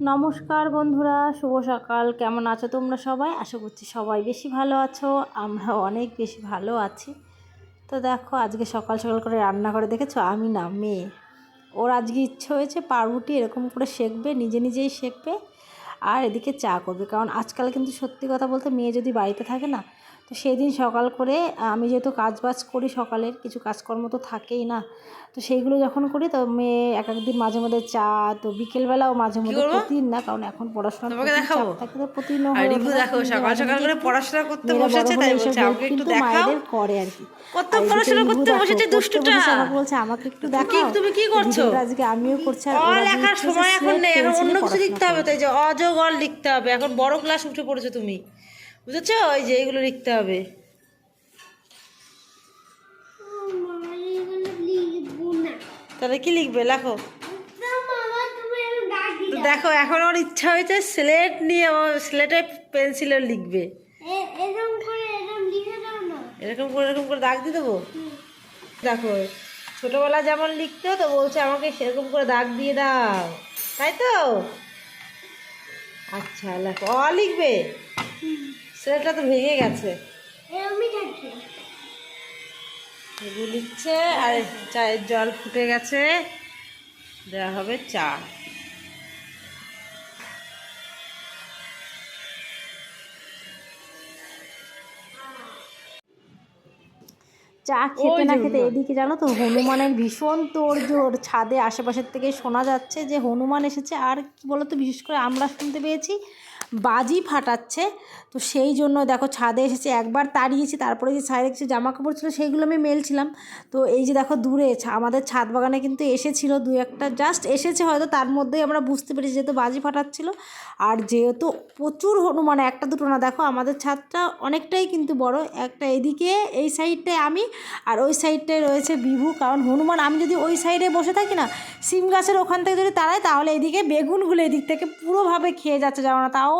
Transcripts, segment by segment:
নমস্কার বন্ধুরা, শুভ সকাল। কেমন আছো তোমরা সবাই? আশা করছি সবাই বেশি ভালো আছো আমরা অনেক বেশি ভালো আছি। তো দেখো, আজকে সকাল সকাল করে রান্না করে দেখেছ? আমি না, মেয়ে। ওর আজকে ইচ্ছে হয়েছে পাউরুটি এরকম করে শেখবে নিজে নিজেই শেখবে আর এদিকে চা করবে। কারণ আজকাল কিন্তু সত্যি কথা বলতে মেয়ে যদি বাড়িতে থাকে না তো সেই দিন সকাল করে আমি যেহেতু কাজ বাজ করি সকালের কিছু কাজকর্ম তো থাকেই না তো সেইগুলো যখন করি তো মেয়ে এক একদিন মাঝে মধ্যে চা তো বিকেলবেলাও মাঝে মধ্যে? প্রতিদিন না কারণ এখন পড়াশোনা তোমাকে দেখাবো? থাকে তো প্রতিদিন দেখো সকাল সকাল করে পড়াশোনা করতে বসেছে তাই বলছে আমাকে একটু দেখাও করে আর কি কত পড়াশোনা করতে দেখো, বসেছে দুষ্টুটা। আমাকে বলছে আমাকে একটু দেখাও তুমি কি করছ? আজকে আমিও করছি আর লেখার সময় এখন নেই এখন অন্য কিছু লিখতে হবে করে। তো এই যে অজগর লিখতে হবে এখন বড় ক্লাস উঠে পড়েছো তুমি বুঝেছ? ওই যে এগুলো লিখতে হবে। তাহলে কি লিখবে? লেখো। দেখো, এখন ওর ইচ্ছা হয়েছে স্লেট নিয়ে স্লেটে পেন্সিলে লিখবে। এরকম করে এরকম করে দাগ দিয়ে দেবো? দেখো, ছোটবেলা যেমন লিখতো তো বলছে আমাকে সেরকম করে দাগ দিয়ে দাও। তাই তো? আচ্ছা লেখো। অ লিখবে? সেটা তো ভেঙে গেছে। এগুলো আর চায়ের জল ফুটে গেছে। দেওয়া হবে চা। চা খেতে না খেতে এদিকে জানো তো হনুমানের ভীষণ তোড়জোড় ছাদে আশেপাশের থেকে শোনা যাচ্ছে যে হনুমান এসেছে আর কি বলতো বিশেষ করে আমরা শুনতে পেয়েছি বাজি ফাটাচ্ছে। তো সেই জন্য দেখো ছাদে এসেছে একবার তাড়িয়েছি তারপরে যে ছাদে কিছু জামা কাপড় ছিল সেইগুলো আমি মেলছিলাম। তো এই যে দেখো দূরে আমাদের ছাদ বাগানে কিন্তু এসেছিল দু একটা জাস্ট এসেছে হয়তো তার মধ্যেই আমরা বুঝতে পেরেছি যেহেতু বাজি ফাটাচ্ছিল। আর যেহেতু প্রচুর হনুমান একটা দুটো না দেখো আমাদের ছাদটা অনেকটাই কিন্তু বড় একটা এদিকে এই সাইডটায় আমি আর ওই সাইডটায় রয়েছে বিভু। কারণ হনুমান আমি যদি ওই সাইডে বসে থাকি না সিম গাছের ওখান থেকে যদি তাড়াই তাহলে এদিকে বেগুনগুলো এদিক থেকে পুরোভাবে খেয়ে যাচ্ছে যেমন তাও আহ,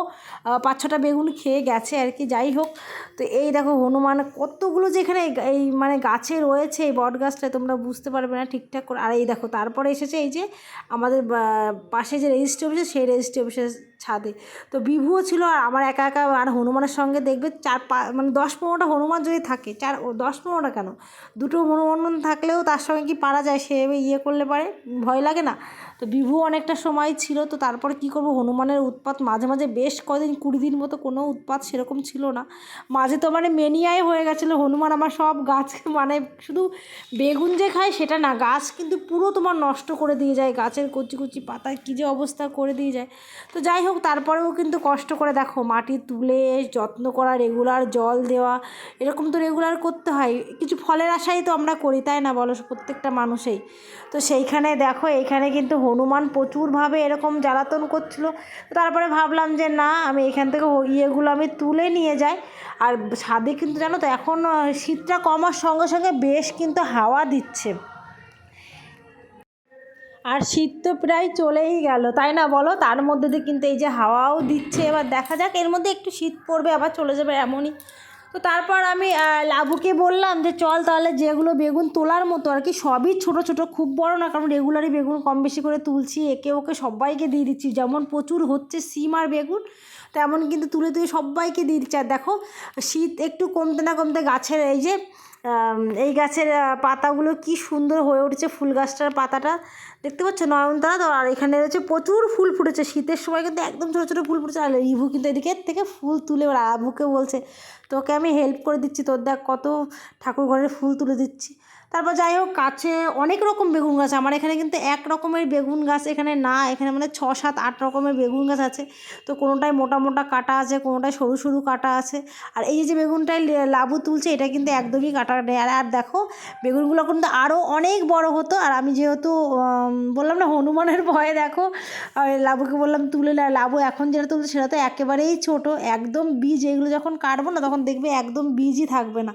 পাঁচ ছটা বেগুন খেয়ে গেছে আর কি, যাই হোক। তো এই দেখো হনুমান, কতগুলো যেখানে এই মানে গাছে রয়েছে এই বট গাছটায় তোমরা বুঝতে পারবে না ঠিকঠাক করে। আর এই দেখো, তারপরে এসেছে এই যে আমাদের পাশে যে রেজিস্ট্রি অফিস সেই রেজিস্ট্রি অফিসের ছাদে। তো বিভুও ছিল আর আমার একা একা আর হনুমানের সঙ্গে দেখবে চার পা মানে দশ পনেরোটা হনুমান যদি থাকে, চার দশ পনেরোটা কেন? দুটো হনুমান থাকলেও তার সঙ্গে কি পারা যায় সে ইয়ে করলে পারে? ভয় লাগে না? তো বিভু অনেকটা সময় ছিল, তো তারপরে কি করব? হনুমানের উৎপাত মাঝে মাঝে বেশ কদিন কুড়ি দিন মতো কোনো উৎপাত সেরকম ছিল না। মাঝে তো মানে মেনিয়াই হয়ে গেছিল, হনুমান আমার সব গাছ মানে শুধু বেগুন যে খায় সেটা না, গাছ কিন্তু পুরো তোমার নষ্ট করে দিয়ে যায়, গাছের কচি কচি পাতায় কী যে অবস্থা করে দিয়ে যায়। তো যাই হোক, তারপরেও কিন্তু কষ্ট করে দেখো, মাটি তুলে যত্ন করা রেগুলার জল দেওয়া, এরকম তো রেগুলার করতে হয়। কিছু ফলের আশাই তো আমরা করি, তাই না বলো? প্রত্যেকটা মানুষেই। তো সেইখানে দেখো, এইখানে কিন্তু হনুমান প্রচুরভাবে এরকম জ্বালাতন করছিল। তারপরে ভাবলাম যে, না, আমি এখান থেকে ইয়েগুলো আমি তুলে নিয়ে যাই। আর ছাদে কিন্তু জানো তো, এখন শীতটা কমার সঙ্গে সঙ্গে বেশ কিন্তু হাওয়া দিচ্ছে। আর শীত তো প্রায় চলেই গেল, তাই না বলো? তার মধ্যে দিয়ে কিন্তু এই যে হাওয়াও দিচ্ছে। এবার দেখা যাক, এর মধ্যে একটু শীত পড়বে, আবার চলে যাবে এমনই। তো তারপর আমি লাবুকে বললাম যে, চল তাহলে যেগুলো বেগুন তোলার মতো আর কি, সবই ছোট ছোট, খুব বড় না, কারণ রেগুলারই বেগুন কম বেশি করে তুলছি, একে ওকে সবাইকে দিয়ে দিচ্ছি। যেমন প্রচুর হচ্ছে সিম আর বেগুন, তেমন কিন্তু তুলে তুলে সবাইকে দিয়ে দিচ্ছি। আর দেখো, শীত একটু কমতে না কমতে গাছের এই যে এই গাছের পাতাগুলো কি সুন্দর হয়ে উঠেছে ফুল গাছটার পাতাটা। দেখতে পাচ্ছ নয়নতারা? তো আর এখানে রয়েছে প্রচুর ফুল ফুটেছে। শীতের সময় কিন্তু একদম ছোটো ছোটো ফুল ফুটেছে। আর ইভু কিন্তু এদিকে থেকে ফুল তুলে আবুকে বলছে, তোকে আমি হেল্প করে দিচ্ছি। তোর দেখ কত ঠাকুর ঘরের ফুল তুলে দিচ্ছি। তারপর যাই হোক কাছে অনেক রকম বেগুন গাছ। আমার এখানে কিন্তু এক রকমের বেগুন গাছ এখানে না, এখানে মানে ছ, সাত, আট রকমের বেগুন গাছ আছে। তো কোনোটায় মোটা মোটা কাটা আছে, কোনোটায় সরু সরু কাটা আছে। আর এই যে বেগুনটায় লাবু তুলছে, এটা কিন্তু একদমই কাটা নেই। আর আর দেখো, বেগুনগুলো কিন্তু আরও অনেক বড় হতো। আর আমি যেহেতু বললাম না, হনুমানের ভয়ে দেখো লাবুকে বললাম, তুলে লাবু এখন যেটা তুলছে, সেটা তো একেবারেই ছোট। একদম বীজ, এগুলো যখন কাটবো না, তখন দেখবে একদম বীজই থাকবে না।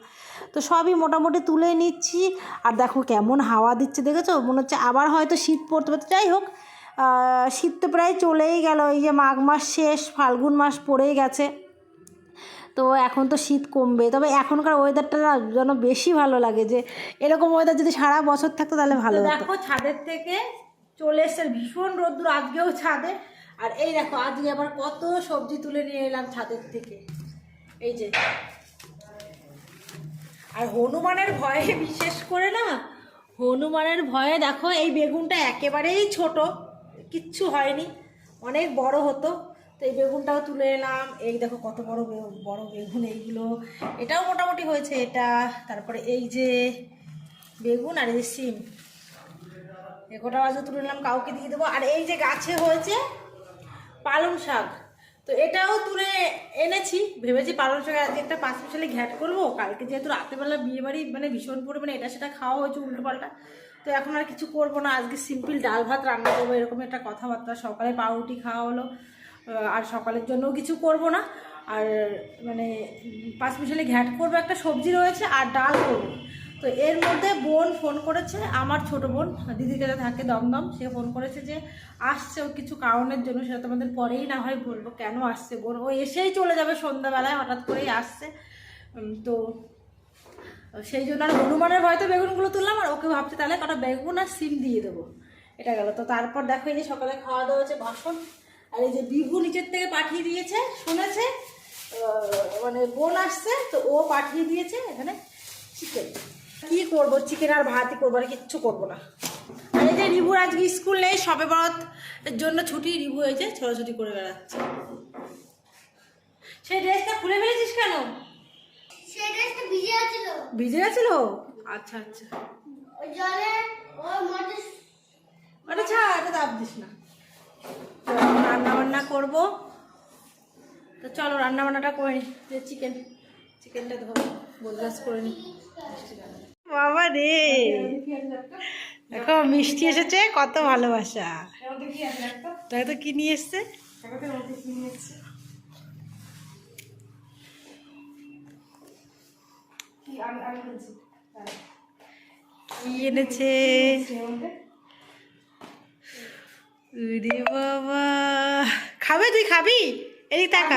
তো সবই মোটামুটি তুলে নিচ্ছি। আর দেখো কেমন হাওয়া দিচ্ছে দেখেছ? মনে হচ্ছে আবার হয়তো শীত পড়তে পারতো যাই হোক শীত তো প্রায় চলেই গেল। এই যে মাঘ মাস শেষ ফাল্গুন মাস পড়েই গেছে। তো এখন তো শীত কমবে। তবে এখনকার ওয়েদারটা না যেন বেশি ভালো লাগে যে এরকম ওয়েদার যদি সারা বছর থাকতো তাহলে ভালো দেখো ছাদের থেকে চলে এসছে ভীষণ রোদ্দুর আজকেও ছাদে। আর এই দেখো আজকে আবার কত সবজি তুলে নিয়ে এলাম ছাদের থেকে। এই যে আর হনুমানের ভয়ে, বিশেষ করে না, হনুমানের ভয়ে দেখো এই বেগুনটা একেবারেই ছোট, কিচ্ছু হয়নি, অনেক বড় হতো। তো এই বেগুনটাও তুলে এলাম, এই দেখো কত বড় বড় বেগুন এইগুলো। এটাও মোটামুটি হয়েছে এটা, তারপরে এই যে বেগুন আর এই যে সিম এগোটা বাজে তুলে নিলাম, কাউকে দিয়ে দেবো। আর এই যে গাছে হয়েছে পালং শাক তো এটাও তুলে এনেছি। ভেবেছি পালং শাকের আজকে একটা পাঁচ মিশালি ঘ্যাট করব। কালকে যেহেতু রাতেবেলা বিয়ে বাড়ি মানে ভীষণ পরিমাণে এটা সেটা খাওয়া হয়েছে উল্টো পাল্টা। তো এখন আর কিছু করব না। আজকে সিম্পল ডাল ভাত রান্না করব, এরকম একটা কথাবার্তা। সকালে পাউরুটি খাওয়া হলো আর সকালের জন্যও কিছু করব না। আর মানে পাঁচ মিশালি ঘ্যাট করব। একটা সবজি রয়েছে আর ডাল করব। তো এর মধ্যে বোন ফোন করেছে, আমার ছোট বোন, দিদির কাছে থাকে দমদম, সে ফোন করেছে যে আসছে ও কিছু কারণের জন্য, সেটা তোমাদের পরেই না হয় বলব কেন আসছে বোন। ও এসেই চলে যাবে সন্ধ্যাবেলায়, হঠাৎ করেই আসছে। তো সেই জন্য আর হনুমানের ভয়তো বেগুনগুলো তুললাম, আর ওকে ভাবছি তাহলে কটা বেগুন আর সিম দিয়ে দেবো। এটা গেল। তো তারপর দেখো এই যে সকালে খাওয়া দাওয়া হচ্ছে বাসন, আর এই যে বিভু নিচের থেকে পাঠিয়ে দিয়েছে, শুনেছে মানে বোন আসছে, তো ও পাঠিয়ে দিয়েছে এখানে চিকেন কি করব? চিকেন আর ভাতই করব আর কিচ্ছু করব না। আর এই যে রিভুর আজকে স্কুল নেই সবে বরত এর জন্য ছুটি রিভু হয়েছে ছোটাছুটি করে বেড়াচ্ছে। সেই ড্রেসটা খুলে ফেলেছিস কেন? ভিজে গেছিল। আচ্ছা আচ্ছা। ওটা ছাড় এটা দাব দিস না। রান্না বান্না করব। তো চলো রান্না বান্নাটা করে নি। যে চিকেন চিকেনটা ধরো বোলগাছ করে নি। বাবা রে। দেখো মিষ্টি এসেছে কত ভালোবাসা। দেখো তো কি নিয়ে এসছে? কি এনেছে? উরে বাবা। খাবে তুই খাবি? এই টাকা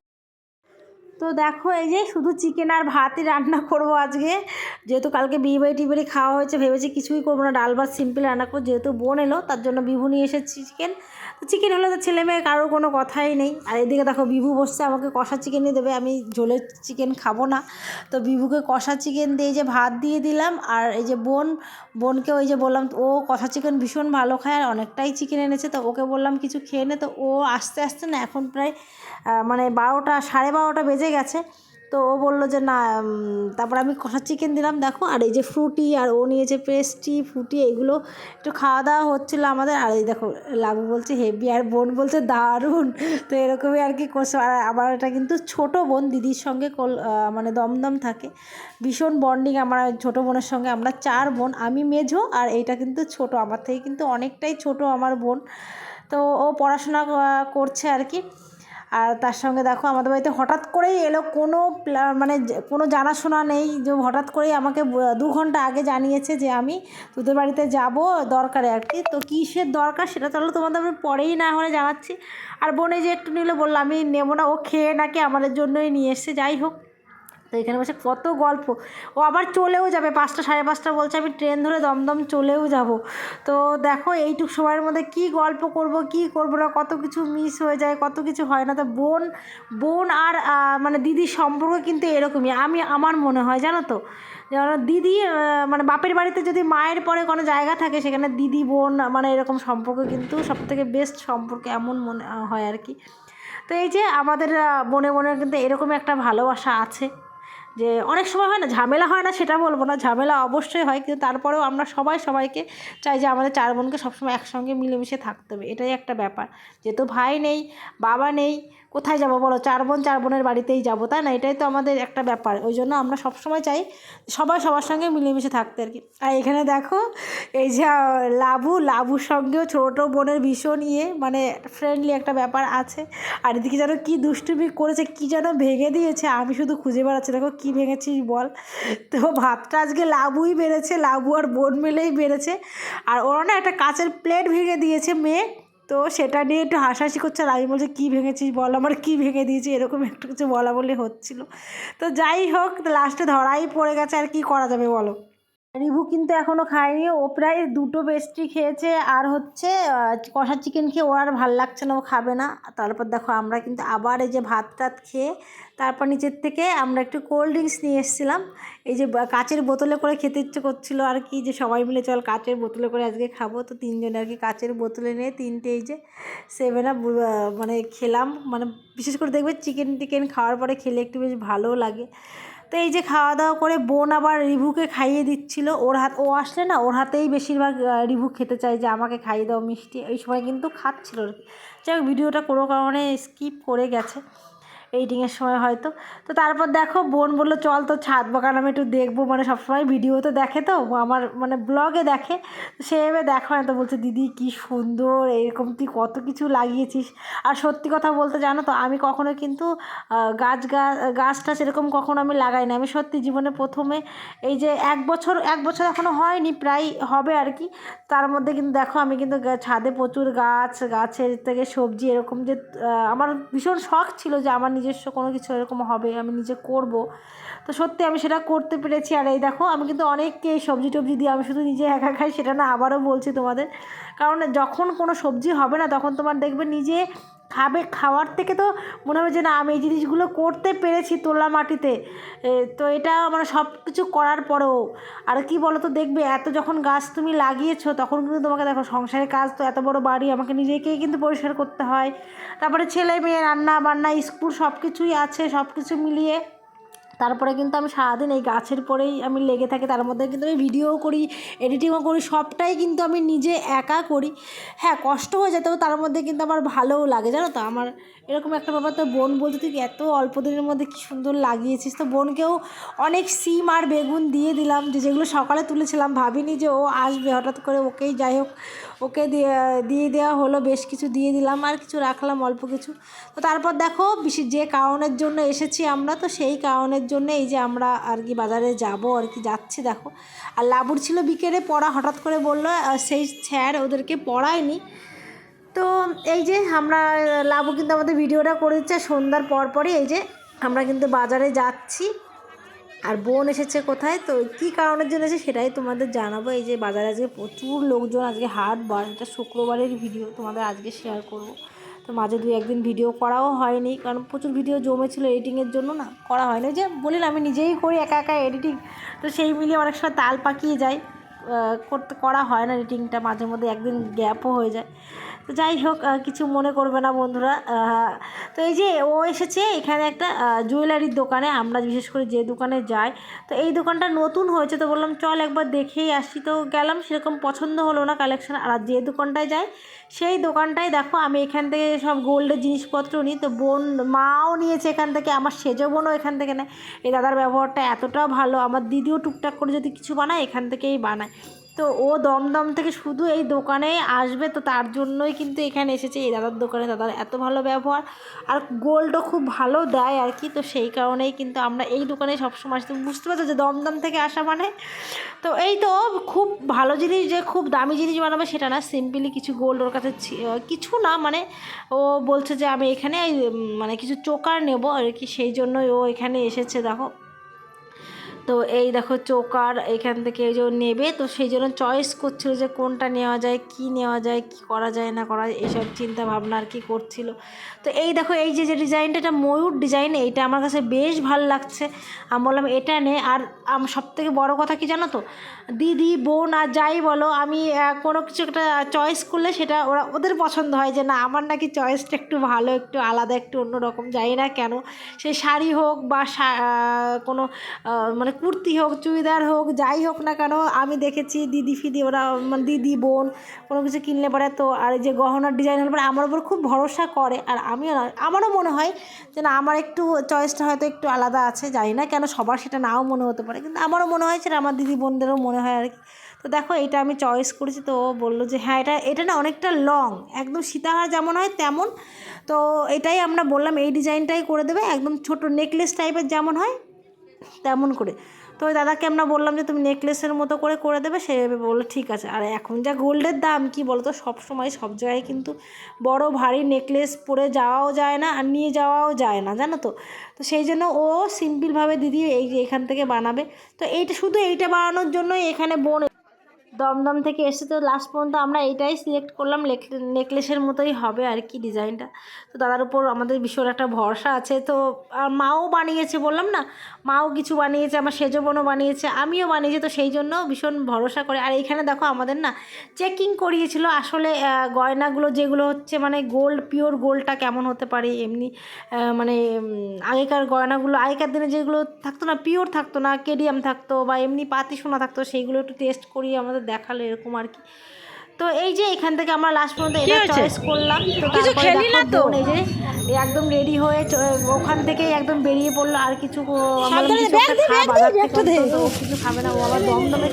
তো দেখো এই যে শুধু চিকেন আর ভাতই রান্না করব আজকে। যেহেতু কালকে বিয়ে বাড়ি টিয়ে বাড়ি খাওয়া হয়েছে, ভেবেছি কিছুই করব না, ডাল ভাত সিম্পল রান্না করব। যেহেতু বোন এলো, তার জন্য বিভু নিয়ে এসেছি চিকেন তো চিকেন হলে তো ছেলে মেয়ে কারোর কোনো কথাই নেই। আর এদিকে দেখো বিভু বসছে, আমাকে কষা চিকেনই দেবে। আমি ঝোলের চিকেন খাব না। তো বিভুকে কষা চিকেন দিয়ে যে ভাত দিয়ে দিলাম। আর এই যে বোন, বোনকে ওই যে বললাম, ও কষা চিকেন ভীষণ ভালো খায় আর অনেকটাই চিকেন এনেছে। তো ওকে বললাম, কিছু খেয়ে নে। তো ও আস্তে আস্তে না, এখন প্রায় মানে বারোটা, সাড়ে বারোটা বেজে গেছে। তো ও বলল যে, না তারপর আমি কষা চিকেন দিলাম, দেখো, আর এই যে ফ্রুটি আর ও নিয়েছে পেস্ট্রি ফ্রুটি এইগুলো একটু খাওয়া দাওয়া হচ্ছিল আমাদের। আর এই দেখো লাগু বলছে হেভি আর বোন বলছে, দারুণ। তো এরকমই আর কি করছে। আর আমার এটা কিন্তু ছোট বোন, দিদির সঙ্গে কল মানে দমদম থাকে। ভীষণ বন্ডিং আমার ছোট বোনের সঙ্গে। আমরা চার বোন, আমি মেঝো, আর এইটা কিন্তু ছোট। আমার থেকে কিন্তু অনেকটাই ছোট আমার বোন। তো ও পড়াশোনা করছে আর কি। আর তার সঙ্গে দেখো আমাদের বাড়িতে হঠাৎ করেই এলো কোনো মানে কোনো জানাশোনা নেই, যে হঠাৎ করেই আমাকে দু ঘণ্টা আগে জানিয়েছে যে আমি তোদের বাড়িতে যাব, দরকারে আর কি। তো কিসের দরকার সেটা চলো তোমাদের আমি পরেই না হলে জানাচ্ছি। আর বোনে যে একটু নিলে বলল, আমি নেব না, ও খেয়ে নাকি আমাদের জন্যই নিয়ে এসছে, যাই হোক। তো এখানে বসে কত গল্প। ও আবার চলেও যাবে, পাঁচটা সাড়ে পাঁচটা বলছে, আমি ট্রেন ধরে দমদম চলেও যাব। তো দেখো এইটুক সময়ের মধ্যে কি গল্প করব, কি করব না, কত কিছু মিস হয়ে যায়, কত কিছু হয় না। তো বোন বোন আর মানে দিদির সম্পর্ক কিন্তু এরকমই। আমি, আমার মনে হয়, জানো তো? দিদি মানে বাপের বাড়িতে যদি মায়ের পরে কোনো জায়গা থাকে, সেখানে দিদি, বোন মানে এরকম সম্পর্ক কিন্তু সবথেকে বেস্ট সম্পর্ক এমন মনে, হয় আর কি। তো এই যে আমাদের বনে বনে কিন্তু এরকম একটা ভালোবাসা আছে। যে অনেক সময় হয় না, ঝামেলা হয় না সেটা বলব না, ঝামেলা অবশ্যই হয় কিন্তু তারপরেও আমরা সবাই সবাইকে চাই যে আমাদের চার বোনকে সবসময় একসঙ্গে মিলেমিশে থাকতে হবে, এটাই একটা ব্যাপার। যেহেতু ভাই নেই, বাবা নেই কোথায় যাব বলো? চার বোন, চার বোনের বাড়িতেই যাব, তাই না? এটাই তো আমাদের একটা ব্যাপার। ওই জন্য আমরা সবসময় চাই সবাই সবার সঙ্গে মিলেমিশে থাকতে আর কি। আর এখানে দেখো, এই যে লাবু, লাবুর সঙ্গেও ছোটো বোনের ভীষণ ইয়ে মানে ফ্রেন্ডলি একটা ব্যাপার আছে। আর এদিকে যেন কী দুষ্টুমি করেছে, কি যেন ভেঙে দিয়েছে, আমি শুধু খুঁজে বেড়াচ্ছি। দেখো কী ভেঙেছিস বল। তো ভাতটা আজকে লাবুই বেড়েছে, লাবু আর বোন মিলেই বেড়েছে। আর ওরা না একটা কাচের প্লেট ভেঙে দিয়েছে মেয়ে। তো সেটা নিয়ে একটু হাসাহাসি করছে আর আমি বলছি, কী ভেঙেছিস বল আমার, কী ভেঙে দিয়েছি? এরকম একটু কিছু বলা বলে হচ্ছিল। তো যাই হোক লাস্টে ধরাই পড়ে গেছে আর কি করা যাবে বলো? রিভু কিন্তু এখনও খায়নি। ও প্রায় দুটো পেস্ট্রি খেয়েছে আর হচ্ছে কষা চিকেন খেয়ে ওর আর ভালো লাগছে না, ও খাবে না। তারপর দেখো আমরা কিন্তু আবার এই যে ভাত টাত খেয়ে, তারপর নিচের থেকে আমরা একটু কোল্ড ড্রিঙ্কস নিয়ে এসেছিলাম। এই যে কাচের বোতলে করে খেতে ইচ্ছে করছিল আর কি, যে সবাই মিলে চল কাচের বোতলে করে আজকে খাব। তো তিনজনে আর কি কাচের বোতলে নিয়ে তিনটে এই যে সেভেন আপ মানে খেলাম। মানে বিশেষ করে দেখবে চিকেন টিকেন খাওয়ার পরে খেলে একটু বেশ ভালোও লাগে। তো এই যে খাওয়া দাওয়া করে বোন আবার রিভুকে খাইয়ে দিচ্ছিল, ওর হাত, ও আসলে না, ওর হাতেই বেশিরভাগ রিভু খেতে চায় যে আমাকে খাইয়ে দাও, মিষ্টি, এই সময় কিন্তু খাচ্ছিল আর কি। যাই হোক, ভিডিওটা কোনো কারণে স্কিপ করে গেছে। এইটিংয়ের সময় হয়তো। তো তারপর দেখো বোন বলল, চল তো ছাদ বাগান, আমি একটু দেখব। মানে সবসময় ভিডিওতে দেখে তো আমার মানে ব্লগে দেখে। তো সে এবার দেখো না তো বলছে, দিদি, কি সুন্দর, এরকম তুই কত কিছু লাগিয়েছিস। আর সত্যি কথা বলতে জানো তো, আমি কখনো কিন্তু গাছ গাছ টাছ এরকম কখনো আমি লাগাই না আমি সত্যি জীবনে প্রথমে এই যে এক বছর এক বছর এখনও হয়নি, প্রায় হবে আর কি। তার মধ্যে কিন্তু দেখো আমি কিন্তু ছাদে প্রচুর গাছ, গাছের থেকে সবজি এরকম যে আমার ভীষণ শখ ছিল যে আমার নিজস্ব কোনো কিছু এরকম হবে, আমি নিজে করব। তো সত্যি আমি সেটা করতে পেরেছি। আর এই দেখো, আমি কিন্তু অনেককে সবজি টবজি দিয়ে আমি শুধু নিজে একা খাই সেটা না আবারও বলছি তোমাদের। কারণ যখন কোনো সবজি হবে না, তখন তোমার দেখবে নিজে খাবে খাওয়ার থেকে তো মনে হবে যে না, আমি এই জিনিসগুলো করতে পেরেছি তোলা মাটিতে। তো এটা মানে সব কিছু করার পরেও। আর কি বলো তো দেখবে এত যখন গাছ তুমি লাগিয়েছো, তখন কিন্তু তোমাকে দেখো সংসারের কাজ তো এত বড় বাড়ি, আমাকে নিজেকেই কিন্তু পরিষ্কার করতে হয়। তারপরে ছেলে মেয়ে রান্না বান্না স্কুল সব কিছুই আছে সব কিছু মিলিয়ে। তারপরে কিন্তু আমি সারাদিন এই গাছের পরেই আমি লেগে থাকি, তার মধ্যে কিন্তু আমি ভিডিও করি এডিটিংও করি, সবটাই কিন্তু আমি নিজে একা করি। হ্যাঁ কষ্ট হয়ে যায়, তবে তার মধ্যে কিন্তু আমার ভালোও লাগে, জানো তো? আমার এরকম একটা ব্যাপার, তো বোন বলতে তুই এত অল্প দিনের মধ্যে কী সুন্দর লাগিয়েছিস। তো বোনকেও অনেক সিম আর বেগুন দিয়ে দিলাম, যে যেগুলো সকালে তুলেছিলাম, ভাবিনি যে ও আসবে, হঠাৎ করে ওকেই, যাই হোক, ওকে দিয়ে দিয়ে দেওয়া হলো, বেশ কিছু দিয়ে দিলাম, আর কিছু রাখলাম, অল্প কিছু। তো তারপর দেখো, বিশেষ যে কারণের জন্য এসেছি আমরা, তো সেই কারণের জন্য এই যে আমরা আর কি বাজারে যাব, আর কি যাচ্ছি, দেখো। আর লাবুর ছিল বিকেলে পড়া, হঠাৎ করে বলল সেই স্যার ওদেরকে পড়ায়নি। তো এই যে আমরা, লাবু কিন্তু আমাদের ভিডিওটা করে দিচ্ছে সন্ধ্যার পর পরই, এই যে আমরা কিন্তু বাজারে যাচ্ছি। আর বোন এসেছে কোথায়? তো কী কারণের জন্য এসেছে সেটাই তোমাদের জানাব। এই যে বাজারে আজকে প্রচুর লোকজন, আজকে হাট বার এটা শুক্রবারের ভিডিও তোমাদের আজকে শেয়ার করব। তো মাঝে দুই একদিন ভিডিও করাও হয়নি, কারণ প্রচুর ভিডিও জমেছিলো এডিটিংয়ের জন্য না, করা হয়নি। যে বলিলাম, আমি নিজেই করি একা একা এডিটিং তো সেই মিলিয়ে অনেক সময় তাল পাকিয়ে যায়। করতে, করা হয় না এডিটিংটা মাঝে মধ্যে একদিন গ্যাপও হয়ে যায়। তো যাই হোক কিছু মনে করবে না বন্ধুরা। তো এই যে ও এসেছে, এখানে একটা জুয়েলারির দোকানে, আমরা বিশেষ করে যে দোকানে যাই। তো এই দোকানটা নতুন হয়েছে তো বললাম, চল একবার দেখেই আসি। তো গেলাম, সেরকম পছন্দ হলো না কালেকশন আর যে দোকানটায় যাই, সেই দোকানটায় দেখো, আমি এখান থেকে সব গোল্ডের জিনিসপত্র নিই। তো বোন, মাও নিয়েছে এখান থেকে, আমার সেজো বোনও এখান থেকে নেয়। এই দাদার ব্যবহারটা এতটাও ভালো, আমার দিদিও টুকটাক করে যদি কিছু বানায়, এখান থেকেই বানায়। তো ও দমদম থেকে শুধু এই দোকানে আসবে, তো তার জন্যই কিন্তু এখানে এসেছে এই দাদার দোকানে। দাদার এত ভালো ব্যবহার, আর গোল্ডও খুব ভালো দেয় আর কি, তো সেই কারণেই কিন্তু আমরা এই দোকানে সবসময় আসতে বুঝতে পারছ যে দমদম থেকে আসা মানে? তো এই তো খুব ভালো জিনিস যে খুব দামি জিনিস বানাবে সেটা না, সিম্পলি কিছু গোল্ড ওর কাছে কিছু না মানে ও বলছে যে আমি এখানে মানে কিছু চোকার নেব আর কি, সেই জন্যই ও এখানে এসেছে, দেখো। তো এই দেখো চোকার এখান থেকে যে নেবে তো সেই জন্য চয়েস করছিল যে কোনটা নেওয়া যায় কি নেওয়া যায় কি করা যায় না করা এইসব চিন্তা ভাবনা আর কি করছিল। তো এই দেখো এই যে যে ডিজাইনটা এটা ময়ূর ডিজাইন এইটা আমার কাছে বেশ ভালো লাগছে। আমি বললাম এটা নে। আর আম সব থেকে বড়ো কথা কি জানো তো? দিদি বোন আর যাই বলো আমি কোনো কিছু একটা চয়েস করলে সেটা ওরা ওদের পছন্দ হয় যে না আমার নাকি চয়েসটা একটু ভালো একটু আলাদা একটু অন্যরকম জানি না কেন। সে শাড়ি হোক বা কোনো আহ, মানে কুর্তি হোক, চুড়িদার হোক, যাই হোক না কেন, আমি দেখেছি দিদি ফিদি, ওরা মানে দিদি, বোন, কোনো কিছু কিনলে পরে তো, আর এই যে গহনার ডিজাইন হলে পরে আমার উপর খুব ভরসা করে, আর আমিও আমারও মনে হয় যে না, আমার একটু চয়েসটা হয়তো একটু আলাদা আছে, জানি না কেন সবার সেটা নাও মনে হতে পারে, কিন্তু আমারও মনে হয় সেটা আমার দিদি বোনদেরও মনে হয় আর কি। তো দেখো, এটা আমি চয়েস করেছি, তো বলল যে হ্যাঁ এটা এটা না অনেকটা লং একদম সীতাহার যেমন হয় তেমন, তো এটাই আমরা বললাম, এই ডিজাইনটাই করে দেবে, একদম ছোট নেকলেস টাইপের যেমন হয় তেমন করে। তো ওই দাদাকে আমরা বললাম যে, তুমি নেকলেসের মতো করে করে দেবে। সে বলল, ঠিক আছে। আর এখন যা গোল্ডের দাম, কি বলো তো সব সময় সব জায়গায় কিন্তু বড় ভারী নেকলেস পরে যাওয়াও যায় না আর নিয়ে যাওয়াও যায় না, জানো তো? তো সেই জন্য ও সিম্পলভাবে দিদি এই এখান থেকে বানাবে। তো এইটা, শুধু এইটা বানানোর জন্যই এখানে বোন দমদম থেকে এসে তো লাস্ট পর্যন্ত আমরা এইটাই সিলেক্ট করলাম নেকলেসের মতোই হবে আর কি ডিজাইনটা তো দাদার উপর আমাদের ভীষণ একটা ভরসা আছে। তো আর মাও বানিয়েছে বললাম না? মাও কিছু বানিয়েছে, আমার সেজো বোনও বানিয়েছে, আমিও বানিয়েছি। তো সেই জন্য ভীষণ ভরসা করে। আর এইখানে দেখো আমাদের না চেকিং করিয়েছিল। আসলে গয়নাগুলো যেগুলো হচ্ছে মানে গোল্ড পিওর গোল্ডটা কেমন হতে পারে এমনি মানে আগেকার গয়নাগুলো, আগেকার দিনে যেগুলো থাকতো না পিওর থাকতো না, কেডিয়াম থাকতো বা এমনি পাতি সোনা থাকতো সেইগুলো একটু টেস্ট করিয়ে আমাদের দেখাল এরকম আর কি। তো এই যে এখান থেকে আমরা লাস্ট পর্যন্ত এটা চয়েস করলাম। তো কিছু খেলি না তো? এই যে একদম রেডি হয়ে ওখান থেকেই একদম বেরিয়ে পড়ল। আর কিছু কিছু থেকে খাবে না ও আবার দমদমে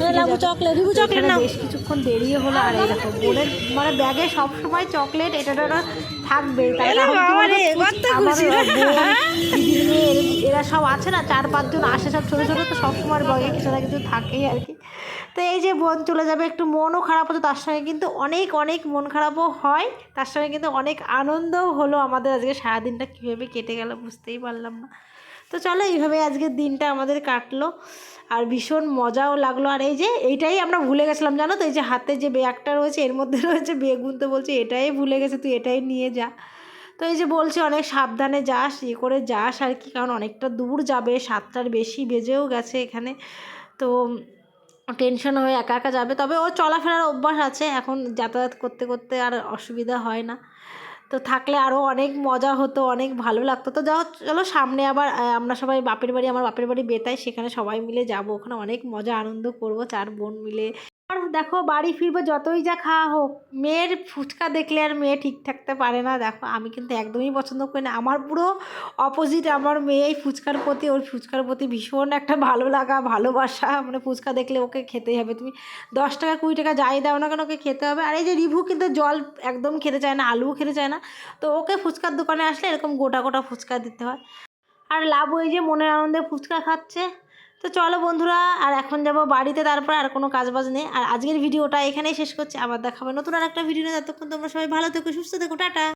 বেশ কিছুক্ষণ দেরিয়ে হলো। আর দেখো বোনের মানে ব্যাগে সবসময় চকলেট এটা ওটা থাকবেই তাই এরা সব আছে না চার পাঁচজন আসে সব ছোটো ছোটো তো সবসময় ব্যাগে কিছু না কিছু থাকেই আর কি। তো এই যে বোন চলে যাবে, একটু মনও খারাপ হতো তার সঙ্গে, কিন্তু অনেক অনেক মন খারাপও হয়। তার সঙ্গে কিন্তু অনেক আনন্দও হলো আমাদের আজকে। সারাদিনটা কীভাবে কেটে গেল বুঝতেই পারলাম না। তো চলো, এইভাবে আজকের দিনটা আমাদের কাটলো। আর ভীষণ মজাও লাগল। আর এই যে, এইটাই আমরা ভুলে গেছিলাম, জানো তো? এই যে হাতে যে ব্যাগটা রয়েছে, এর মধ্যে রয়েছে বেগুন তো বলছে, এটাই ভুলে গেছে, তুই এটাই নিয়ে যা। তো এই যে বলছে, অনেক সাবধানে যাস ইয়ে করে যাস আর কি, কারণ অনেকটা দূর যাবে, সাতটার বেশি বেজেও গেছে এখানে। তো টেনশন হয়ে একা একা যাবে। তবে ও চলাফেরার অভ্যাস আছে, এখন যাতায়াত করতে করতে আর অসুবিধা হয় না। তো থাকলে আরও অনেক মজা হতো, অনেক ভালো লাগতো। তো যাও, চলো সামনে আবার আমরা সবাই বাপের বাড়ি, আমার বাপের বাড়ি বেতাই, সেখানে সবাই মিলে যাব। ওখানে অনেক মজা, আনন্দ করব, চার বোন মিলে। আর দেখো বাড়ি ফিরবো, যতই যা খাওয়া হোক। মেয়ের ফুচকা দেখলে আর মেয়ে ঠিক থাকতে পারে না। দেখো, আমি কিন্তু একদমই পছন্দ করি না। আমার পুরো অপোজিট আমার মেয়ে এই ফুচকার প্রতি, ওর ফুচকার প্রতি ভীষণ একটা ভালো লাগা, ভালোবাসা। মানে ফুচকা দেখলে ওকে খেতেই হবে। তুমি দশ টাকা, কুড়ি টাকা যাই দাও না কেন, ওকে খেতে হবে। আর এই যে রিভু কিন্তু জল একদম খেতে চায় না, আলুও খেতে চায় না। তো ওকে ফুচকার দোকানে আসলে এরকম গোটা গোটা ফুচকা দিতে হয়। আর লাভ ওই যে মনের আনন্দে ফুচকা খাচ্ছে। তো চলো বন্ধুরা, আর এখন যাব বাড়িতে, তারপর আর কোনো কাজ বাজ নেই। আর আজকের ভিডিওটা এখানেই শেষ করছি। আবার দেখাবে নতুন আর একটা ভিডিও ততক্ষণ তোমরা সবাই ভালো থেকো, সুস্থ থেকো, টাটা।